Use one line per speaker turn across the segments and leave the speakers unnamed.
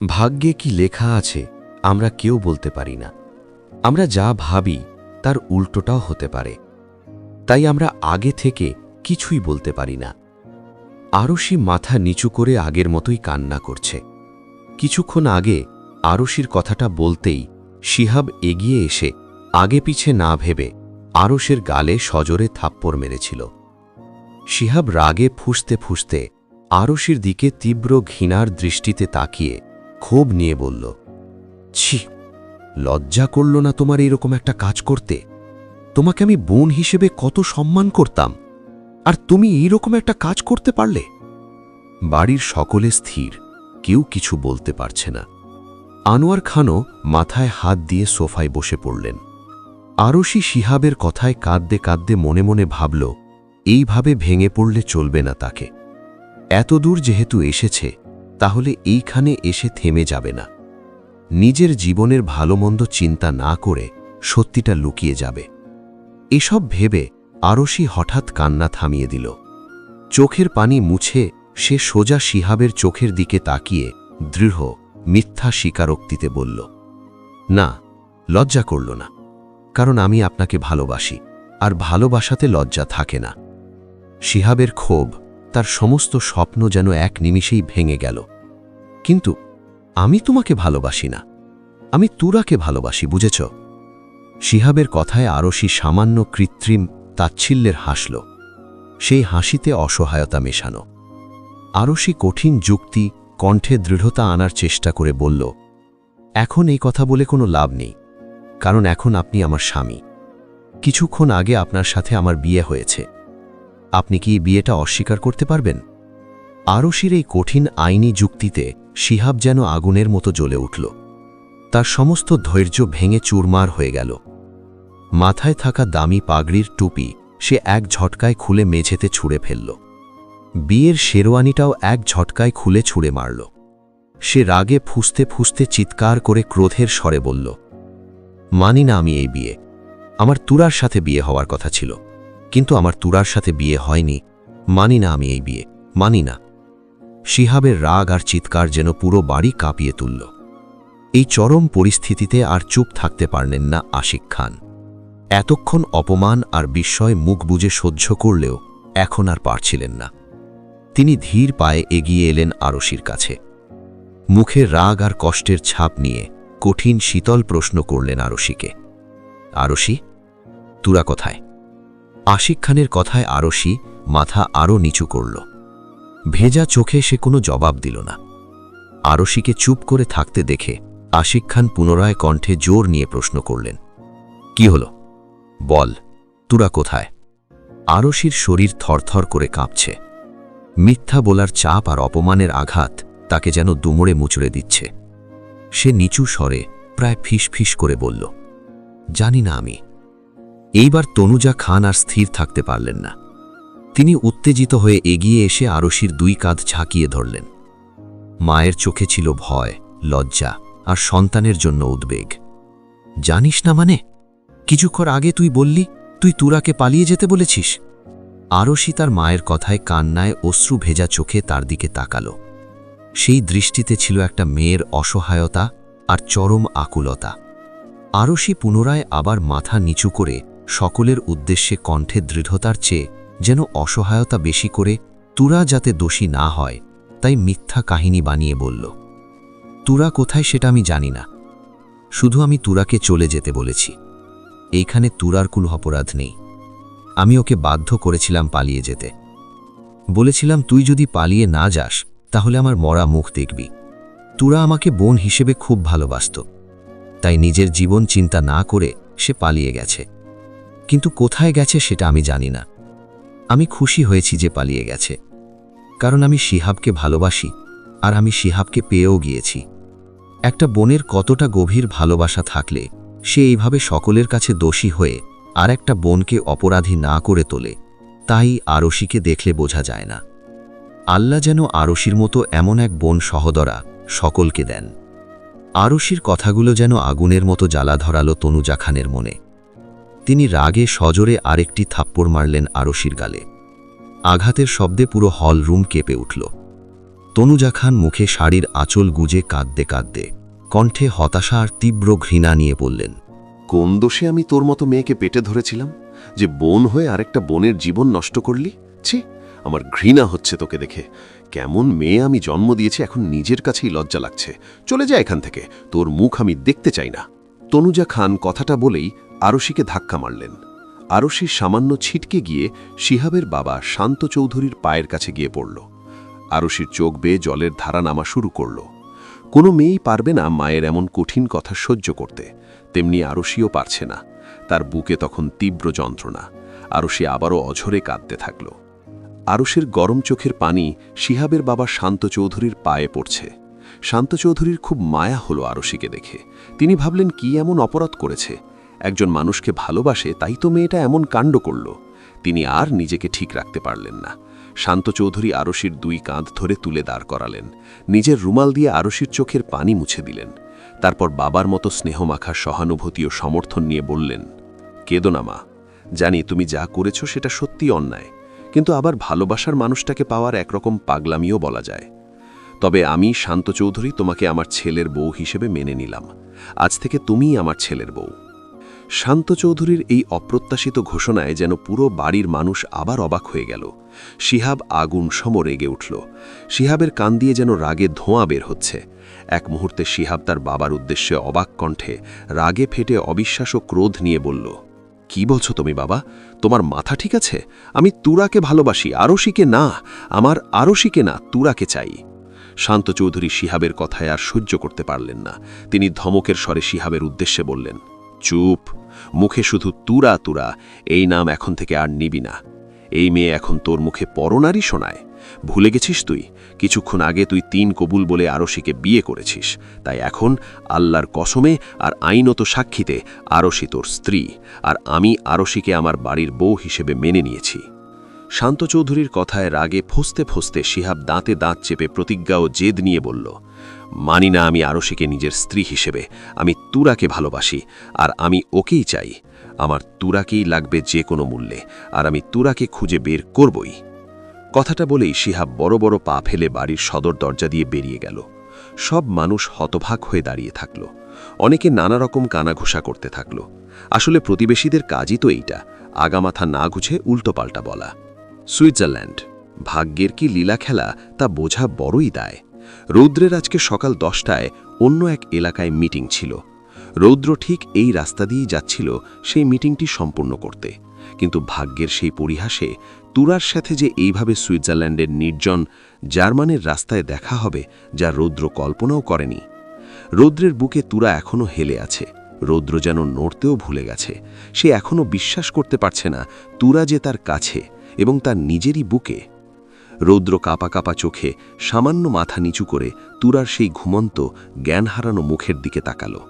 ভাগ্যে কি লেখা আছে, আমরা কেউ বলতে পারি না। আমরা যা ভাবি, তার উল্টোটাও হতে পারে। তাই আমরা আগে থেকে কিছুই বলতে পারি না। আরশি মাথা নিচু করে আগের মতোই কান্না করছে। কিছুক্ষণ আগে আরশির কথাটা বলতেই শিহাব এগিয়ে এসে আগে পিছে না ভেবে আরশের গালে সজোরে থাপ্পড় মেরেছিল। শিহাব রাগে ফুসতে ফুসতে আরশির দিকে তীব্র ঘৃণার দৃষ্টিতে তাকিয়ে ক্ষোভ নিয়ে বলল, ছি, লজ্জা করল না তোমার এরকম একটা কাজ করতে। তোমাকে আমি বোন হিসেবে কত সম্মান করতাম, আর তুমি এইরকম একটা কাজ করতে পারলে? বাড়ির সকলে স্থির, কেউ কিছু বলতে পারছে না। আনোয়ার খানও মাথায় হাত দিয়ে সোফায় বসে পড়লেন। আরশি শিহাবের কথায় কাঁদতে কাঁদতে মনে মনে ভাবল, এইভাবে ভেঙে পড়লে চলবে না তাকে। এতদূর যেহেতু এসেছে তাহলে এইখানে এসে থেমে যাবে না। নিজের জীবনের ভালোমন্দ চিন্তা না করে সত্যিটা লুকিয়ে যাবে। এসব ভেবে আরশি হঠাৎ কান্না থামিয়ে দিল। চোখের পানি মুছে সে সোজা শিহাবের চোখের দিকে তাকিয়ে দৃঢ়, মিথ্যা স্বীকারোক্তিতে বলল, না, লজ্জা করল না, কারণ আমি আপনাকে ভালোবাসি, আর ভালোবাসাতে লজ্জা থাকে না। শিহাবের ক্ষোভ তার সমস্ত স্বপ্ন যেন এক নিমিষেই ভেঙে গেল। কিন্তু আমি তোমাকে ভালোবাসি না। আমি তুরাকে ভালোবাসি, বুঝেছ? শিহাবের কথায় আরশি সামান্য কৃত্রিম তাচ্ছিল্যের হাসল। সেই হাসিতে অসহায়তা মেশানো। আরশি কঠিন যুক্তি, কণ্ঠে দৃঢ়তা আনার চেষ্টা করে বলল, এখন এই কথা বলে কোনো লাভ নেই, কারণ এখন আপনি আমার স্বামী। কিছুক্ষণ আগে আপনার সাথে আমার বিয়ে হয়েছে। আপনি কি বিয়েটা অস্বীকার করতে পারবেন? আরশির এই কঠিন আইনি যুক্তিতে শিহাব যেন আগুনের মতো জ্বলে উঠল। তার সমস্ত ধৈর্য ভেঙে চুরমার হয়ে গেল। মাথায় থাকা দামি পাগড়ির টুপি সে এক ঝটকায় খুলে মেঝেতে ছুঁড়ে ফেলল। বিয়ের শেরওয়ানিটাও এক ঝটকায় খুলে ছুঁড়ে মারল। সে রাগে ফুসতে ফুসতে চিৎকার করে ক্রোধের স্বরে বলল মানি না আমি এই বিয়ে। আমার তুরার সাথে বিয়ে হওয়ার কথা ছিল। কিন্তু আমার তুরার সাথে বিয়ে হয়নি। মানি না আমি এই বিয়ে। মানি না। শিহাবের রাগ আর চিৎকার যেন পুরো বাড়ি কাঁপিয়ে তুলল। এই চরম পরিস্থিতিতে আর চুপ থাকতে পারলেন না আশিক খান। এতক্ষণ অপমান আর বিস্ময় মুখ বুজে সহ্য করলেও এখন আর পারছিলেন না। তিনি ধীর পায়ে এগিয়ে এলেন আরশির কাছে। মুখে রাগ আর কষ্টের ছাপ নিয়ে কঠিন শীতল প্রশ্ন করলেন আরশিকে। আরশি, তুরা কোথায়? আশিক খানের কথায় আরশি মাথা আরও নিচু করল। ভেজা চোখে সে কোনো জবাব দিল না। আরশিকে চুপ করে থাকতে দেখে আশিক খান পুনরায় কণ্ঠে জোর নিয়ে প্রশ্ন করলেন, কি হল? বল, তুরা কোথায়? আরশির শরীর থরথর করে কাঁপছে। মিথ্যা বলার চাপ আর অপমানের আঘাত তাকে যেন দুমড়ে মুচড়ে দিচ্ছে। সে নিচু স্বরে প্রায় ফিস ফিস করে বলল, জানি না আমি। এইবার তনুজা খান আর স্থির থাকতে পারলেন না। তিনি উত্তেজিত হয়ে এগিয়ে এসে আরশির দুই কাঁধ ঝাঁকিয়ে ধরলেন। মায়ের চোখে ছিল ভয়, লজ্জা আর সন্তানের জন্য উদ্বেগ। জানিস না মানে? কিছুক্ষণ আগে তুই বললি, তুই তুরাকে পালিয়ে যেতে বলেছিস। আরশি তার মায়ের কথায় কান্নায় অশ্রু ভেজা চোখে তার দিকে তাকালো। সেই দৃষ্টিতে ছিল একটা মেয়ের অসহায়তা আর চরম আকুলতা। আরশি পুনরায় আবার মাথা নিচু করে সকলের উদ্দেশ্যে কণ্ঠে দৃঢ়তার চেয়ে যেন অসহায়তা বেশি করে তুরা যাতে দোষী না হয়, তাই মিথ্যা কাহিনী বানিয়ে বলল, তুরা কোথায় সেটা আমি জানি না। শুধু আমি তুরাকে চলে যেতে বলেছি। এইখানে তুরার কোনো অপরাধ নেই। আমি ওকে বাধ্য করেছিলাম পালিয়ে যেতে। বলেছিলাম, তুই যদি পালিয়ে না যাস, তাহলে আমার মরা মুখ দেখবি। তুরা আমাকে বোন হিসেবে খুব ভালোবাসত। তাই নিজের জীবন চিন্তা না করে সে পালিয়ে গেছে। কিন্তু কোথায় গেছে সেটা আমি জানি না। আমি খুশি হয়েছি যে পালিয়ে গেছে। কারণ আমি শিহাবকে ভালোবাসি, আর আমি শিহাবকে পেয়েও গিয়েছি। একটা বোনের কতটা গভীর ভালোবাসা থাকলে, সে এইভাবে সকলের কাছে দোষী হয়ে আর একটা বোনকে অপরাধী না করে তোলে, তাই আরশিকে দেখলে বোঝা যায় না। আল্লাহ যেন আরশির মতো এমন এক বোন সহদরা সকলকে দেন। আরশির কথাগুলো যেন আগুনের মতো জ্বালা ধরালো তনুজা খানের মনে। তিনি রাগে সজোরে আরেকটি থাপ্পড় মারলেন আরশির গালে। আঘাতের শব্দে পুরো হল রুম কেঁপে উঠল।
তনুজা খান মুখে শাড়ির আঁচল গুজে কাঁদতে কাঁদতে কণ্ঠে হতাশা আর তীব্র ঘৃণা নিয়ে বললেন,
কোন দোষে আমি তোর মতো মেয়েকে পেটে ধরেছিলাম? যে বোন হয়ে আরেকটা বোনের জীবন নষ্ট করলি? ছি, আমার ঘৃণা হচ্ছে তোকে দেখে। কেমন মেয়ে আমি জন্ম দিয়েছি এখন নিজের কাছেই লজ্জা লাগছে। চলে যা এখান থেকে, তোর মুখ আমি দেখতে চাই না। তনুজা খান কথাটা বলেই আরশিকে ধাক্কা মারলেন। আরশি সামান্য ছিটকে গিয়ে শিহাবের বাবা শান্ত চৌধুরীর পায়ের কাছে গিয়ে পড়ল। আরশির চোখ বেয়ে জলের ধারা নামা শুরু করল। কোনো মেয়েই পারবে না মায়ের এমন কঠিন কথা সহ্য করতে। তেমনি আরশিও পারছে না। তার বুকে তখন তীব্র যন্ত্রণা। আরশি আবারও অঝরে কাঁদতে থাকল। আরশের গরম চোখের পানি শিহাবের বাবা শান্ত চৌধুরীর পায়ে পড়ছে। শান্ত চৌধুরীর খুব মায়া হলো আরশিকে দেখে। তিনি ভাবলেন, কি এমন অপরাধ করেছে? একজন মানুষকে ভালোবাসে, তাই তো মেয়েটা এমন কাণ্ড করল। তিনি আর নিজেকে ঠিক রাখতে পারলেন না। শান্ত চৌধুরী আরশির দুই কাঁধ ধরে তুলে দাঁড় করালেন। নিজের রুমাল দিয়ে আরশির চোখের পানি মুছে দিলেন। তারপর বাবার মতো স্নেহমাখা, সহানুভূতি ও সমর্থন নিয়ে বললেন, কেদো না মা। জানি তুমি যা করেছ সেটা সত্যি অন্যায়। কিন্তু আবার ভালোবাসার মানুষটাকে পাওয়ার একরকম পাগলামিও বলা যায়। তবে আমি, শান্ত চৌধুরী, তোমাকে আমার ছেলের বউ হিসেবে মেনে নিলাম। আজ থেকে তুমিই আমার ছেলের বউ। শান্ত চৌধুরীর এই অপ্রত্যাশিত ঘোষণায় যেন পুরো বাড়ির মানুষ আবার অবাক হয়ে গেল। শিহাব আগুন সম রেগে উঠল। শিহাবের কান দিয়ে যেন রাগে ধোঁয়া বের হচ্ছে। এক মুহূর্তে শিহাব তার বাবার উদ্দেশ্যে অবাক কণ্ঠে রাগে ফেটে অবিশ্বাস ও ক্রোধ নিয়ে বলল, কি বলছো তুমি বাবা? তোমার মাথা ঠিক আছে? আমি তুরাকে ভালোবাসি, আরশিকে না। আমার আরশিকে না, তুরাকে চাই। শান্ত চৌধুরী শিহাবের কথায় আর সহ্য করতে পারলেন না। তিনি ধমকের স্বরে শিহাবের উদ্দেশ্যে বললেন চুপ। মুখে শুধু তুরা তুরা, এই নাম এখন থেকে আর নিবি না। এই মেয়ে এখন তোর মুখে পরনারই শোনায়। ভুলে গেছিস তুই? কিছুক্ষণ আগে তুই তিন কবুল বলে আরশিকে বিয়ে করেছিস। তাই এখন আল্লাহর কসমে আর আইনত সাক্ষীতে আরশি তোর স্ত্রী, আর আমি আরশিকে আমার বাড়ির বউ হিসেবে মেনে নিয়েছি। শান্ত চৌধুরীর কথায় রাগে ফসতে ফসতে শিহাব দাঁতে দাঁত চেপে প্রতিজ্ঞা ও জেদ নিয়ে বলল মানি না আমি আরশিকে নিজের স্ত্রী হিসেবে। আমি তুরাকে ভালোবাসি, আর আমি ওকেই চাই। আমার তুরাকেই লাগবে যে কোনো মূল্যে, আর আমি তুরাকে খুঁজে বের করবই। কথাটা বলেই শিহাব বড় বড় পা ফেলে বাড়ির সদর দরজা দিয়ে বেরিয়ে গেল। সব মানুষ হতভাগ হয়ে দাঁড়িয়ে থাকল। অনেকে নানা রকম কানাঘুষা করতে থাকল। আসলে প্রতিবেশীদের কাজই তো এইটা, আগামাথা না গুছে উল্টোপাল্টা বলা। সুইজারল্যান্ড, ভাগ্যের কি লীলা খেলা তা বোঝা বড়ই দায়। রৌদ্রের আজকে সকাল দশটায় অন্য এক এলাকায় মিটিং ছিল। রৌদ্র ঠিক এই রাস্তা দিয়েই যাচ্ছিল সেই মিটিংটি সম্পূর্ণ করতে। কিন্তু ভাগ্যের সেই পরিহাসে তুরার সাথে যে এইভাবে সুইজারল্যান্ডের নির্জন জার্মানের রাস্তায় দেখা হবে, যা রৌদ্র কল্পনাও করেনি। রৌদ্রের বুকে তুরা এখনও হেলে আছে। রৌদ্র যেন নড়তেও ভুলে গেছে। সে এখনও বিশ্বাস করতে পারছে না, তুরা যে তার কাছে এবং তার নিজেরই বুকে রৌদ্র কাপা কাপা চোখে সামান্য মাথা নিচু করে তুরার সেই ঘুমন্ত জ্ঞান হারানো মুখের দিকে তাকালো।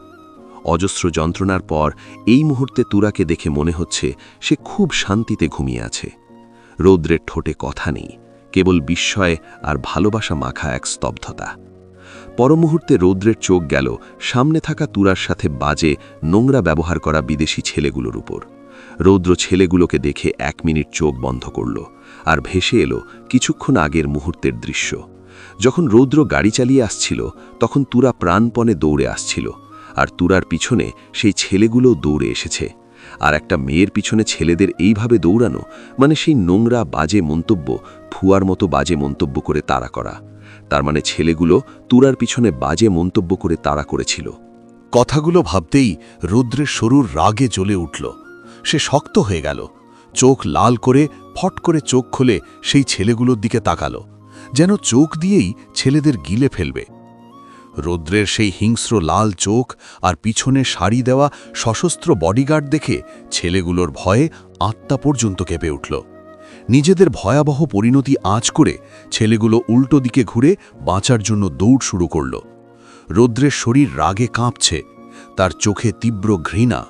অজস্র যন্ত্রণার পর এই মুহূর্তে তুরাকে দেখে মনে হচ্ছে সে খুব শান্তিতে ঘুমিয়ে আছে। রৌদ্রের ঠোঁটে কথা নেই, কেবল বিস্ময় আর ভালোবাসা মাখা এক স্তব্ধতা। পরমুহূর্তে রৌদ্রের চোখ গেল সামনে থাকা তুরার সাথে বাজে, নোংরা ব্যবহার করা বিদেশি ছেলেগুলোর উপর। রৌদ্র ছেলেগুলোকে দেখে এক মিনিট চোখ বন্ধ করল আর ভেসে এলো কিছুক্ষণ আগের মুহূর্তের দৃশ্য। যখন রৌদ্র গাড়ি চালিয়ে আসছিল, তখন তুরা প্রাণপণে দৌড়ে আসছিল আর তুরার পিছনে সেই ছেলেগুলো দৌড়ে এসেছে। আর একটা মেয়ের পিছনে ছেলেদের এইভাবে দৌড়ানো মানে সেই নোংরা বাজে মন্তব্য, ফুয়ার মতো বাজে মন্তব্য করে তাড়া করা। তার মানে ছেলেগুলো তুরার পিছনে বাজে মন্তব্য করে তাড়া করেছিল।
কথাগুলো ভাবতেই রুদ্রের সরুর রাগে জ্বলে উঠল। সে শক্ত হয়ে গেল। চোখ লাল করে, ফট করে চোখ খুলে সেই ছেলেগুলোর দিকে তাকালো, যেন চোখ দিয়েই ছেলেদের গিলে ফেলবে। রৌদ্রের সেই হিংস্র লাল চোখ আর পিছনে শাড়ি দেওয়া সশস্ত্র বডিগার্ড দেখে ছেলেগুলোর ভয়ে আত্মা পর্যন্ত কেঁপে উঠল। নিজেদের ভয়াবহ পরিণতি আঁচ করে ছেলেগুলো উল্টো দিকে ঘুরে বাঁচার জন্য দৌড় শুরু করল। রৌদ্রের শরীর রাগে কাঁপছে, তার চোখে তীব্র ঘৃণা।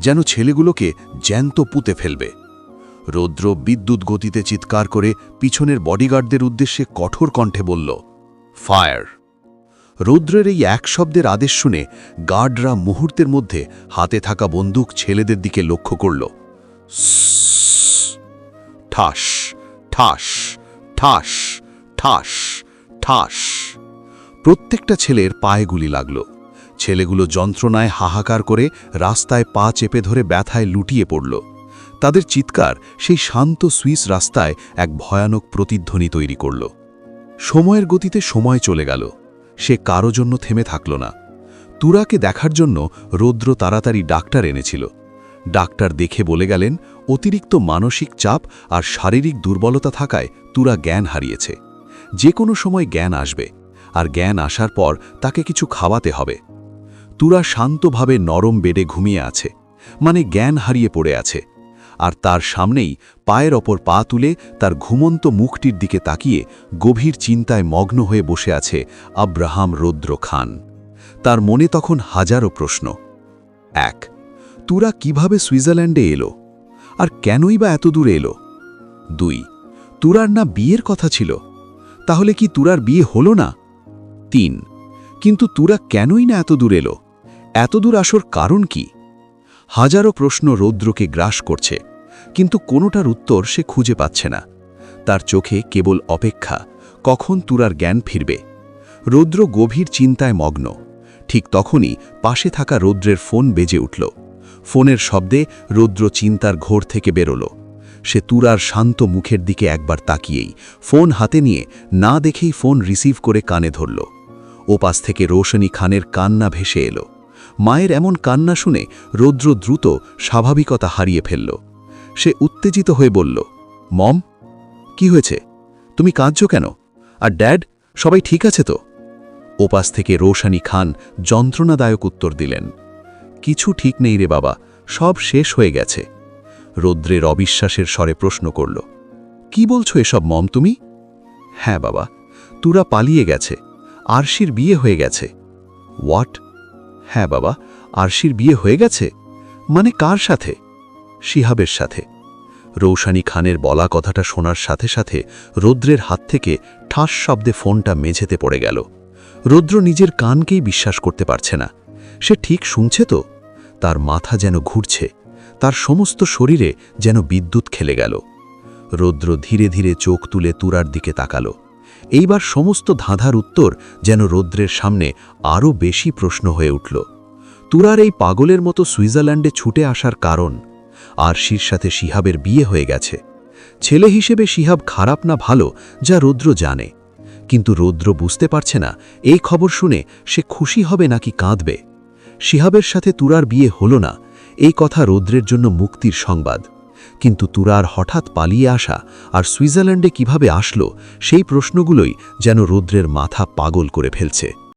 যেন ছেলেগুলোকে জ্যান্ত পুঁতে ফেলবে। রৌদ্র বিদ্যুৎ গতিতে চিৎকার করে পিছনের বডিগার্ডদের উদ্দেশ্যে কঠোর কণ্ঠে বলল, ফায়ার! রৌদ্রের এই এক শব্দের আদেশ শুনে গার্ডরা মুহূর্তের মধ্যে হাতে থাকা বন্দুক ছেলেদের দিকে লক্ষ্য করল। ঠাস ঠাস ঠাস ঠাস ঠাস। প্রত্যেকটা ছেলের পায়ে গুলি লাগল। ছেলেগুলো যন্ত্রণায় হাহাকার করে রাস্তায় পা চেপে ধরে ব্যথায় লুটিয়ে পড়ল। তাদের চিৎকার সেই শান্ত সুইস রাস্তায় এক ভয়ানক প্রতিধ্বনি তৈরি করল। সময়ের গতিতে সময় চলে গেল। সে কারও জন্য থেমে থাকল না। তুরাকে দেখার জন্য রৌদ্র তাড়াতাড়ি ডাক্তার এনেছিল। ডাক্তার দেখে বলে গেলেন, অতিরিক্ত মানসিক চাপ আর শারীরিক দুর্বলতা থাকায় তুরা জ্ঞান হারিয়েছে। যে কোনো সময় জ্ঞান আসবে। আর জ্ঞান আসার পর তাকে কিছু খাওয়াতে হবে। তুরা শান্তভাবে নরম বেডে ঘুমিয়ে আছে মানে জ্ঞান হারিয়ে পড়ে আছে, আর তার সামনেই পায়ের ওপর পা তুলে তার ঘুমন্ত মুখটির দিকে তাকিয়ে গভীর চিন্তায় মগ্ন হয়ে বসে আছে আব্রাহাম রৌদ্র খান তার মনে তখন হাজারো প্রশ্ন। এক, তুরা কীভাবে সুইজারল্যান্ডে এলো? আর কেনই বা এত দূরে এলো? দুই, তুরার না বিয়ের কথা ছিল? তাহলে কি তুরার বিয়ে হলো না? তিন, কিন্তু তুরা কেনই না এত দূর এলো? এত দূর আসর কারণ কি? হাজারো প্রশ্ন রৌদ্রকে গ্রাস করছে, কিন্তু কোনোটার উত্তর সে খুঁজে পাচ্ছে না। তার চোখে কেবল অপেক্ষা, কখন তুরার জ্ঞান ফিরবে। রৌদ্র গভীর চিন্তায় মগ্ন। ঠিক তখনই পাশে থাকা রৌদ্রের ফোন বেজে উঠল। ফোনের শব্দে রৌদ্র চিন্তার ঘোর থেকে বেরোল। সে তুরার শান্ত মুখের দিকে একবার তাকিয়েই, ফোন হাতে নিয়ে, না দেখেই ফোন রিসিভ করে কানে ধরল। ওপাশ থেকে রোশনী খানের কান্না ভেসে এলো। মায়ের এমন কান্না শুনে রৌদ্র দ্রুত স্বাভাবিকতা হারিয়ে ফেলল। সে উত্তেজিত হয়ে বলল, মম, কি হয়েছে? তুমি কাঁদছ কেন? আর ড্যাড, সবাই ঠিক আছে তো? ওপাশ থেকে রোশানি খান যন্ত্রণাদায়ক উত্তর দিলেন, কিছু ঠিক নেই রে বাবা, সব শেষ হয়ে গেছে। রৌদ্রের অবিশ্বাসের স্বরে প্রশ্ন করল, কি বলছো এসব মম তুমি? হ্যাঁ বাবা, তুরা পালিয়ে গেছে, আরশির বিয়ে হয়ে গেছে। হোয়াট? হ্যাঁ বাবা, আরশির বিয়ে হয়ে গেছে? মানে কার সাথে? শিহাবের সাথে। রৌশানী খানের বলা কথাটা শোনার সাথে সাথে রৌদ্রের হাত থেকে ঠাস শব্দে ফোনটা মেঝেতে পড়ে গেল। রৌদ্র নিজের কানকেই বিশ্বাস করতে পারছে না। সে ঠিক শুনছে তো? তার মাথা যেন ঘুরছে, তার সমস্ত শরীরে যেন বিদ্যুৎ খেলে গেল। রৌদ্র ধীরে ধীরে চোখ তুলে তুরার দিকে তাকালো। এইবার সমস্ত ধাঁধার উত্তর যেন রৌদ্রের সামনে আরও বেশি প্রশ্ন হয়ে উঠল। তুরার এই পাগলের মতো সুইজারল্যান্ডে ছুটে আসার কারণ, আর শির সাথে শিহাবের বিয়ে হয়ে গেছে। ছেলে হিসেবে শিহাব খারাপ না ভালো, যা রৌদ্র জানে। কিন্তু রৌদ্র বুঝতে পারছে না, এই খবর শুনে সে খুশি হবে নাকি কাঁদবে। শিহাবের সাথে তুরার বিয়ে হল না, এই কথা রৌদ্রের জন্য মুক্তির সংবাদ। কিন্তু তুরার হঠাৎ পালিয়ে আসা আর সুইজারল্যান্ডে কীভাবে আসলো, সেই প্রশ্নগুলোই যেন রৌদ্রের মাথা পাগল করে ফেলছে।